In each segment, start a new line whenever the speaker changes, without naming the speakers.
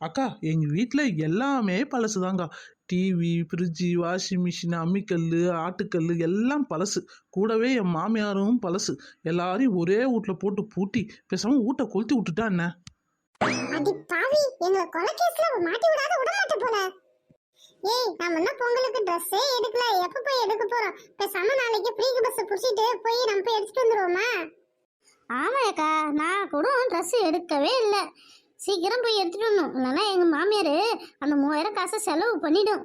அக்கா எங்க வீட்டில் எல்லாமே பழசு தாங்க டிவி ஃப்ரிட்ஜி வாஷிங் மிஷின் அம்மிக்கல் ஆட்டுக்கல் எல்லாம் பழசு. கூடவே என் மாமியாரும் பழசு. எல்லாரையும் ஒரே வீட்டில் போட்டு பூட்டி பேசாமல் வீட்டை கொளுத்தி விட்டுட்டா என்ன?
அடி பாவி எங்களை கொலைகேஸ்ல மாட்டி விடாத விட மாட்டே போல. ஏய் நம்ம என்ன பொங்கலுக்கு ட்ரெஸ்ஸே எடுக்கல. எப்ப போய் எடுக்க போறோம்? பேசாம நாளைக்கு ஃப்ரீ பஸ் புடிச்சிட்டு போய் நம்ம போய் எடுத்துட்டு வந்துருவோமா?
ஆமாக்கா நான் கூட ட்ரெஸ் எடுக்கவே இல்லை. சீக்கிரம் போய் எடுத்துட்டு வரணும். இல்லைன்னா எங்கள் மாமியார் அந்த மூவாயிரம் காசை செலவு பண்ணிடும்.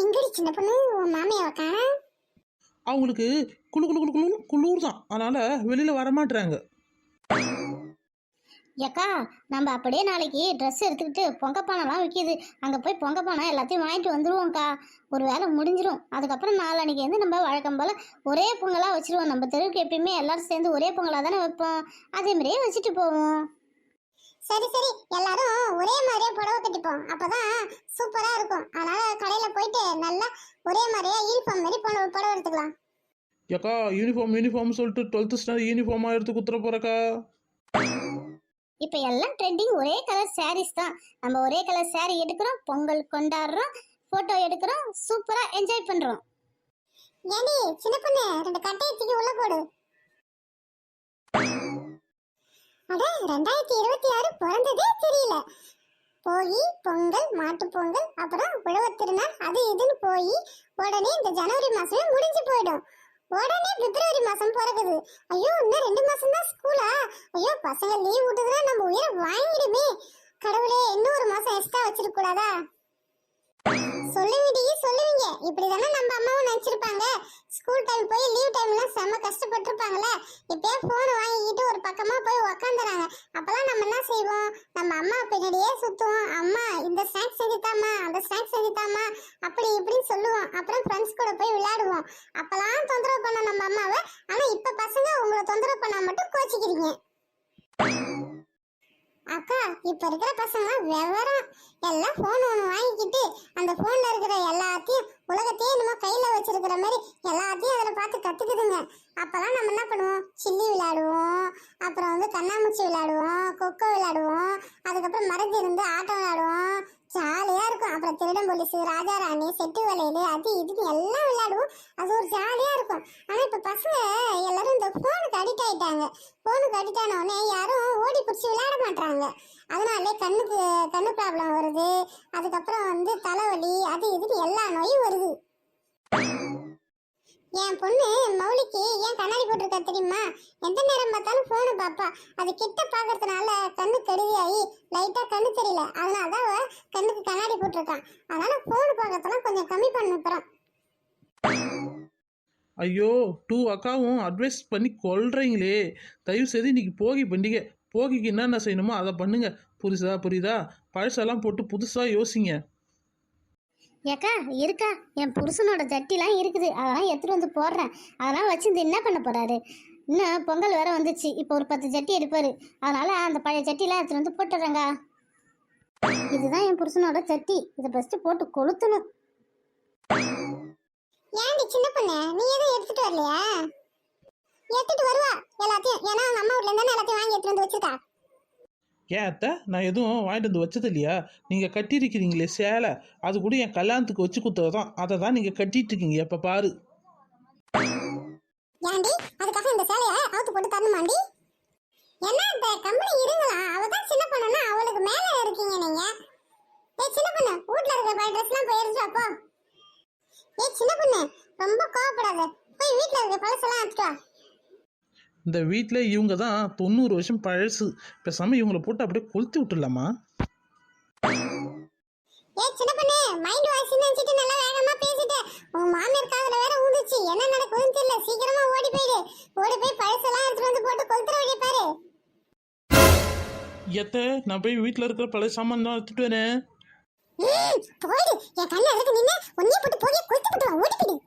எங்கடி சின்ன பொண்ணு? உன் மாமியாவை காண
அவங்களுக்கு குளு குளு குளு குளுன்னு குளிர் தான் அதனால் வெளியில் வரமாட்டுறாங்க
ஏக்கா நம்ம அப்படியே நாளைக்கு ட்ரெஸ் எடுத்துக்கிட்டு பொங்க பானைலாம் விற்கிது அங்கே போய் பொங்க பானை எல்லாத்தையும் வாங்கிட்டு வந்துருவோம்க்கா. ஒரு வேலை முடிஞ்சிரும். அதுக்கப்புறம் நாளன்னைக்கு வந்து நம்ம வழக்கம் போல் ஒரே பொங்கலாக வச்சுருவோம். நம்ம தெருவுக்கு எப்பயுமே எல்லாரும் சேர்ந்து ஒரே பொங்கலாக தானே வைப்போம். அதே மாதிரியே வச்சுட்டு போவோம்.
சரி சரி. எல்லாரும் ஒரே மாதிரியே புடவை கட்டிப்போம். அப்பதான் சூப்பரா இருக்கும். அதனால கடையில போயிட்டு நல்லா ஒரே மாதிரியே யூனிஃபார்ம் மாதிரி புடவை புடவை எடுத்துக்கலாம்.
ஏக்கா யூனிஃபார்ம் யூனிஃபார்ம் சொல்லிட்டு டுவெல்த்து ஸ்டாண்டர்ட் யூனிஃபார்மாக எடுத்து குத்துற போகிறக்கா
இப்போ எல்லாம் ட்ரெண்டிங் ஒரே கலர் சாரீஸ் தான். நம்ம ஒரே கலர் saree எடுக்கிறோம் பொங்கல் கொண்டாடுறோம் ஃபோட்டோ எடுக்கிறோம் சூப்பராக என்ஜாய் பண்ணுறோம்
ஏண்டி சின்ன பொண்ணு ரெண்டு கட்டையை தூக்கி உள்ள போடு. அட ரெண்டாயிரத்தி இருபத்தி ஆறு பிறந்ததே தெரியல. போய் பொங்கல் மாட்டு பொங்கல் அப்புறம் உழவு திருநாள் அது இதுன்னு போய் உடனே இந்த ஜனவரி மாசமே முடிஞ்சு போயிடும். உடனே பிப்ரவரி மாசம் பிறகுது. ஐயோ இன்னும் ரெண்டு மாசம் தான் ஸ்கூலா ஐயோ பசங்க லீவ் விட்டதுன்னா நம்ம உயிரை வாங்கிடுமே. கடவுளே இன்னும் ஒரு மாசம் எக்ஸ்ட்ரா வச்சிருக்க கூடாதா? சொல்லுவிடி சொல்லுவீங்க. இப்படிதானே நம்ம அம்மாவும் நினைச்சிருப்பாங்க. ஸ்கூல் டைம் போய் லீவ் டைம்லாம் செம்ம கஷ்டப்பட்டிருப்பாங்கல்ல. இப்பயே போன் வாங்கிட்டு ஒரு பக்கமா போய் உக்காந்துறாங்க. அப்பெல்லாம் நம்ம என்ன செய்வோம்? நம்ம அம்மா பின்னாடியே சுத்துவோம். அம்மா இந்த ஸ்நாக்ஸ் செஞ்சுதாம்மா அந்த ஸ்நாக்ஸ் செஞ்சுதாம்மா அப்படி இப்படின்னு சொல்லுவோம். அப்புறம் ஃப்ரெண்ட்ஸ் கூட போய் விளையாடுவோம். அப்பெல்லாம் தொந்தரவு நம்ம அம்மாவை. ஆனா இப்ப பசங்க உங்களை தொந்தரவு பண்ணா மட்டும் கோச்சிக்கிறீங்க. அக்கா இப்ப இருக்கிற பசங்க விவரம். எல்லாம் போன் ஒன்று வாங்கிக்கிட்டு அந்த போன்ல இருக்கிற எல்லாத்தையும் உலகத்தையே நம்ம கையில வச்சிருக்கிற மாதிரி எல்லாத்தையும் அதில் பார்த்து கத்துக்குதுங்க. அப்பெல்லாம் நம்ம என்ன பண்ணுவோம்? சில்லி விளையாடுவோம். அப்புறம் வந்து கண்ணாமூச்சி விளையாடுவோம். கொக்கோ விளையாடுவோம். அதுக்கப்புறம் மறைஞ்சு இருந்து ஆட்டம் விளையாடுவோம். ஜாலியா இருக்கும். அப்புறம் திருடன் போலீஸ் ராஜா ராணி செட்டு வலையில அது இதுன்னு எல்லாம் விளையாடுவோம். அது ஒரு ஜாலியா இருக்கும். ஆனா இப்ப பசங்க எல்லாரும் இந்த போனுக்கு அடிக்ட் ஆயிட்டாங்க. போனுக்கு அடிக்ட் ஆனவுடனே யாரும் ஓடி பிடிச்சி விளையாட மாட்டாங்க அதனால கண்ணுக்கு கண்ணு ப்ராப்ளம் வருது. அதுக்கப்புறம் வந்து தலைவலி அது இதுன்னு எல்லா நோயும் வருது. என் பொண்ணு மௌலிக்கு ஏன் கண்ணாடி போட்டிருக்கா தெரியுமா? எந்த நேரம் பார்த்தாலும் போனை பார்ப்பா. அது கிட்ட பார்க்கறதுனால கண்ணு கருவியாகி லைட்டாக கண்ணு தெரியல. அதனால தான் கண்ணுக்கு கண்ணாடி போட்டிருக்கான் அதனால ஃபோனு பார்க்கறதெல்லாம் கொஞ்சம் கம்மி பண்ணுறோம்
ஐயோ டூ அக்காவும் அட்வைஸ் பண்ணி கொல்றீங்களே. தயவு செய்து இன்னைக்கு போகி பண்டிகை. போகிக்கு என்னென்ன செய்யணுமோ அதை பண்ணுங்க. புரியுதா புரியுதா? பழசெல்லாம் போட்டு புதுசாக யோசிங்க.
ஏக்கா இருக்கா? என் புருஷனோட ஜட்டிலாம் இருக்குது. அதெல்லாம் எடுத்துகிட்டு வந்து போடுறேன். அதெல்லாம் வச்சு என்ன பண்ண போகிறாரு இன்னும் பொங்கல் வேற வந்துச்சு. இப்போ ஒரு பத்து ஜட்டி எடுப்பார். அதனால் அந்த பழைய ஜட்டிலாம் எடுத்துகிட்டு வந்து போட்டுடுறேங்க இதுதான் என் புருஷனோட ஜட்டி. இதை ஃபஸ்ட்டு போட்டு கொளுத்தணும்.
ஏன்டி சின்ன பொண்ணு? நீ எதுவும் எடுத்துட்டு வரலையா? எடுத்துட்டு வருவா. எல்லாத்தையும். ஏன்னா அவங்க அம்மா வீட்ல இருந்தானே எல்லாத்தையும் வாங்கி எடுத்துட்டு வந்து வச்சிருக்கா.
ஏன் அத்தை? நான் எதுவும் வாங்கிட்டு வந்து வச்சது இல்லையா? நீங்கள் கட்டியிருக்கிறீங்களே சேலை. அது கூட என் கல்யாணத்துக்கு வச்சு கொடுத்தது தான் அதை தான் நீங்கள் கட்டிட்டு இருக்கீங்க எப்போ பாரு.
ஏன்டி அதுக்காக இந்த சேலைய அவுத்து போட்டு தரணுமாண்டி? என்ன இந்த கம்பெனி இருங்களா? அவ தான் சின்ன பொண்ணுன்னா அவளுக்கு மேல இருக்கீங்க நீங்க. ஏய் சின்ன பொண்ணு வீட்ல இருக்க பழைய ட்ரெஸ்லாம் போய் எடுத்துட்டு வா, போ ஏய் சின்ன பொண்ணு ரொம்ப கோவப்படாத. போய் வீட்ல இருக்க பழசெல்லாம் எடுத்துட்டு வா.
இந்த வீட்டில் இவங்க தான் தொண்ணூறு வருஷம் பழசு. பேசாமல் இவங்கள போட்டு அப்படியே கொளுத்தி விட்டுடலாமா?
ஏய் சின்ன பொண்ணு மைண்ட் வாய்ஸ் நினைச்சிட்டு நல்லா வேகமா பேசிட்டு. உன் மாமியார் காதுல வேற ஊந்துச்சு. என்ன நடக்குதுன்னு தெரியல. சீக்கிரமா ஓடி போயிடு. ஓடி போய் பழசெல்லாம் எடுத்துட்டு வந்து போட்டு கொளுத்துற வழி பாரு.
எத்த நான் போய் வீட்டில் இருக்கிற பழைய சாமான் தான் எடுத்துட்டு வரேன்.
ம், போயிடு. என் கண்ணு அழகு ஒன்னே போட்டு போய் கொளுத்து போட்டு ஓடி போயிடு.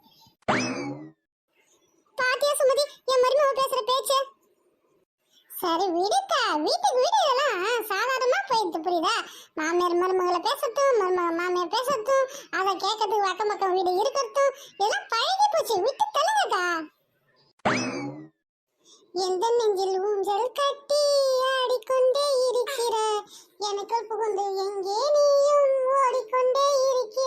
சுமதி என் மருமக பேசுற பேச்சு. சரி விடுக்கா. வீட்டுக்கு வீடு இதெல்லாம் சாதாரணமா போயிடுது புரியுதா? மாமியார் மருமகளை பேசட்டும் மருமக மாமியார் பேசட்டும் அதை கேட்கறதுக்கு அக்கம் பக்கம் வீடு இருக்கட்டும். எல்லாம் பழகி போச்சு விட்டு தள்ளுங்கக்கா. எந்த நெஞ்சில் ஊஞ்சல் கட்டி ஆடிக்கொண்டே இருக்கிற எனக்குள் புகுந்து எங்கே நீயும் ஓடிக்கொண்டே இருக்கிற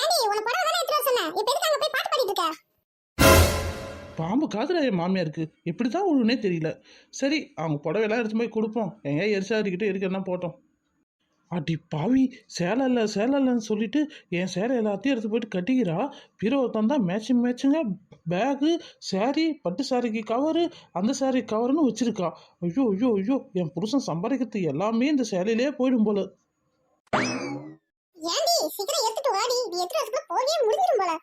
ஏடி உன படம் தானே எடுத்து சொன்னேன்? எதுக்கு அங்க போய் பாட்டு பாடிட்டு இருக்க?
பாம்பு காதுல என் மாமியாருக்கு எப்படி தான் ஒழுனே தெரியல. சரி அவங்க புடவையெல்லாம் எடுத்து போய் கொடுப்போம். எங்க எரிசாரிக்கிட்டு இருக்கிறனா போட்டோம். அடி பாவி சேலை இல்லை சேலை இல்லைன்னு சொல்லிட்டு என் சேலை எல்லாத்தையும் எடுத்து போயிட்டு கட்டிக்கிறா? பீரோவை தந்தா மேட்சிங் மேட்சிங்க பேகு சாரி பட்டு சாரிக்கு கவரு அந்த சாரி கவருன்னு வச்சிருக்கா. ஐயோ ஐயோ ஐயோ என் புருஷன் சம்பாதிக்கிறது எல்லாமே இந்த சேலையிலே போயிடும் போல.
சீக்கிரம் எடுத்துட்டு வாடி. நீ எடுத்துட்டு வரதுக்குள்ள போகவே முடிஞ்சிரும் போல.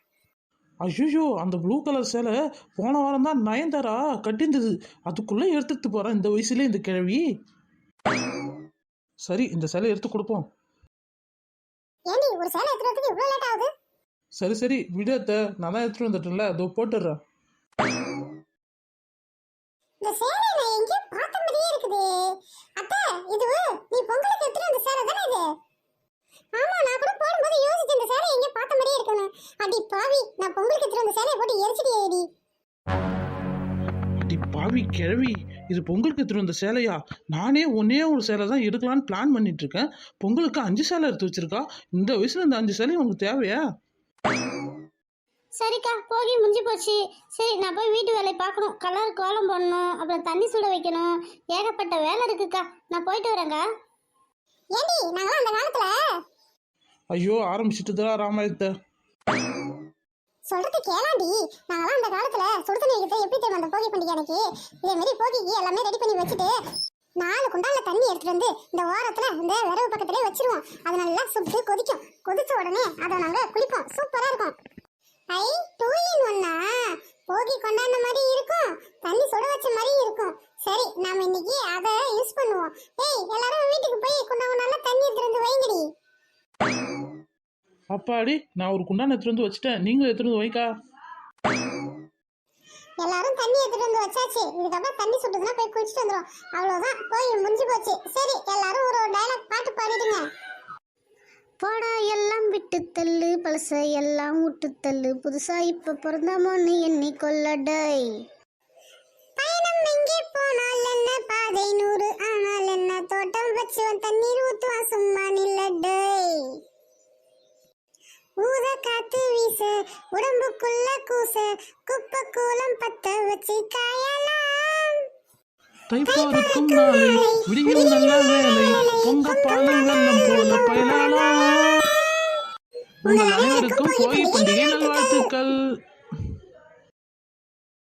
ஐயோ அந்த ப்ளூ கலர் சேலை போன வாரம் தான் நயன்தாரா கட்டியிருந்தது அதுக்குள்ளே எடுத்துட்டு போகிறேன் இந்த வயசுல இந்த கிழவி. சரி இந்த சேலை எடுத்து கொடுப்போம்.
ஏண்டி ஒரு சேலை எடுத்துட்டு வரதுக்கு இவ்வளவு லேட் ஆகுது?
சரி சரி விடத்த நான் தான் எடுத்துட்டு வந்துட்டேன்ல. அதோ போட்டுடுறேன்.
இந்த சேலை நான் எங்கேயோ பார்த்த மாதிரியே இருக்குது. அத்தை இது நீ பொங்கலுக்கு எடுத்துட்டு வந்த சேலை தானே இது? ஆமா நான் கூட போடும்போது யோசிச்சேன் இந்த சேலை எங்கேயோ பார்த்த மாதிரியே இருக்குன்னு அடி பாவி நான் பொங்கலுக்கு எடுத்துட்டு வந்த சேலையை போட்டு எரிச்சிட்டு ஏடி
அடி பாவி கிழவி இது பொங்கலுக்கு எடுத்துட்டு வந்த சேலையா? நானே ஒன்னே ஒரு சேலை தான் எடுக்கலான்னு பிளான் பண்ணிட்டு இருக்கேன் பொங்கலுக்கு அஞ்சு சேலை எடுத்து வச்சிருக்கா? இந்த வயசுல இந்த அஞ்சு சேலை உனக்கு தேவையா?
சரிக்கா போகி முடிஞ்சு போச்சு. சரி நான் போய் வீட்டு வேலையை பார்க்கணும். கலர் கோலம் போடணும் அப்புறம் தண்ணி சுட வைக்கணும். ஏகப்பட்ட வேலை இருக்குக்கா. நான் போயிட்டு வரேங்க
ஏண்டி நாங்களாம் அந்த காலத்துல
ஐயோ ஆரம்பிச்சிட்டு ராமாயணத்தை.
சொல்றது கேளாண்டி. நாங்களாம் அந்த காலத்துல சுடுதண்ணி எடுத்து எப்படி தெரியும் அந்த போகி பண்டிகை அன்னைக்கு? இதே மாதிரி போகிக்கு எல்லாமே ரெடி பண்ணி வச்சுட்டு நாலு குண்டால தண்ணி எடுத்துட்டு வந்து இந்த ஓரத்துல இந்த விரவு பக்கத்திலே வச்சிருவோம். அது நல்லா சுட்டு கொதிக்கும். கொதிச்ச உடனே அதை நாங்க குளிப்போம். சூப்பரா இருக்கும். ஐ டூ இன் ஒன்னா போகி கொண்டாடின மாதிரி இருக்கும். தண்ணி சுட வச்ச மாதிரி இருக்கும். சரி நாம இன்னைக்கு அதை யூஸ் பண்ணுவோம். ஏய் எல்லாரும் வீட்டுக்கு போய் கொண்டாங்க நல்லா தண்ணி எடுத்துட்டு வந்து வைங்கடி.
அப்பாடி நான் ஒரு குண்டான எடுத்துட்டு வந்து வச்சுட்டேன். நீங்களும் எடுத்துட்டு வந்து வைக்கா.
எல்லாரும் தண்ணி எடுத்துட்டு வந்து வச்சாச்சு. இதுக்கப்புறம் தண்ணி சுட்டுதுன்னா போய் குளிச்சுட்டு வந்துடும் அவ்வளவுதான். போய் முடிஞ்சு போச்சு. சரி எல்லாரும் ஒரு டைலாக் பாட்டு பாடிடுங்க.
போடா எல்லாம் விட்டு தள்ளு. பழச எல்லாம் விட்டு தள்ளு. புதுசா இப்ப பிறந்தாமோன்னு எண்ணி கொள்ளடை
பயணம் எங்கே போனால் என்ன? பாதை நூறு. ஆனால் என்ன? தோட்டம் வச்சவன் தண்ணீர் ஊத்துவான் சும்மா நில்லடை ஊத காத்து வீச உடம்புக்குள்ள கூச குப்பை கூலம் பத்த வச்சு காயலாம்.
தைப்பாருக்கும் நாளை விடியும் நல்ல வேலை பொங்க பால் வெள்ளம் போல பயனாலாம். உங்கள் அனைவருக்கும் கோயில் பண்டிகை நல்வாழ்த்துக்கள்.